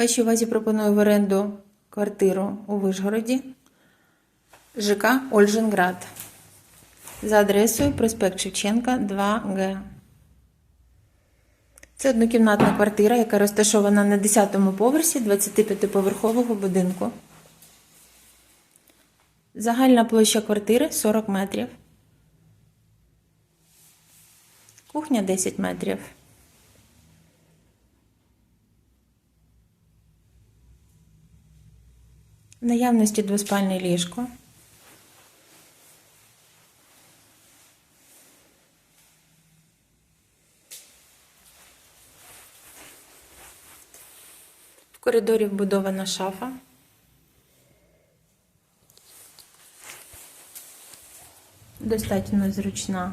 Вашій увазі пропоную в оренду квартиру у Вишгороді, ЖК Ольженград. За адресою проспект Шевченка, 2Г. Це однокімнатна квартира, яка розташована на 10-му поверсі 25-поверхового будинку. Загальна площа квартири 40 метрів. Кухня 10 метрів. Наявності двоспальне ліжко. В коридорі вбудована шафа. Достатньо зручна.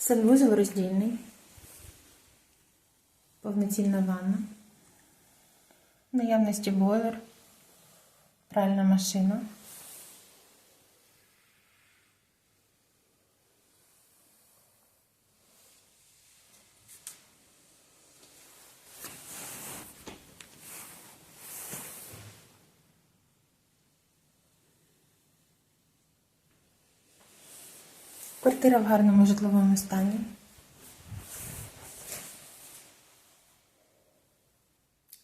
Санвузол роздільний. Повноцінна ванна. Наявності бойлер. Пральна машина. Квартира в гарному житловому стані.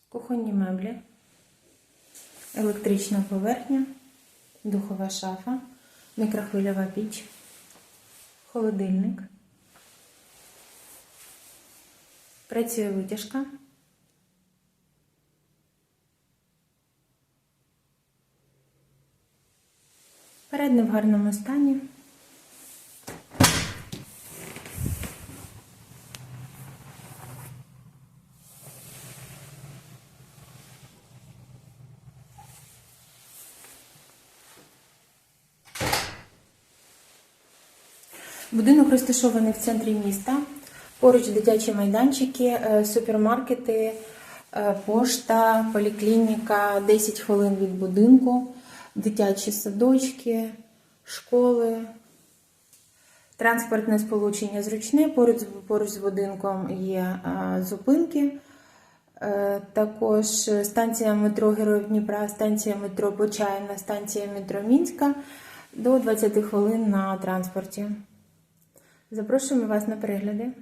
Кухонні меблі, електрична поверхня, духова шафа, мікрохвильова піч, холодильник. Працює витяжка. Передне в гарному стані. Будинок розташований в центрі міста. Поруч дитячі майданчики, е, супермаркети, е, пошта, поліклініка, 10 хвилин від будинку, дитячі садочки, школи. Транспортне сполучення зручне. Поруч, поруч з будинком є е, зупинки. Також станція метро Героїв Дніпра, станція метро Почаївна, станція метро Мінська до 20 хвилин на транспорті. Запрошуємо вас на перегляди.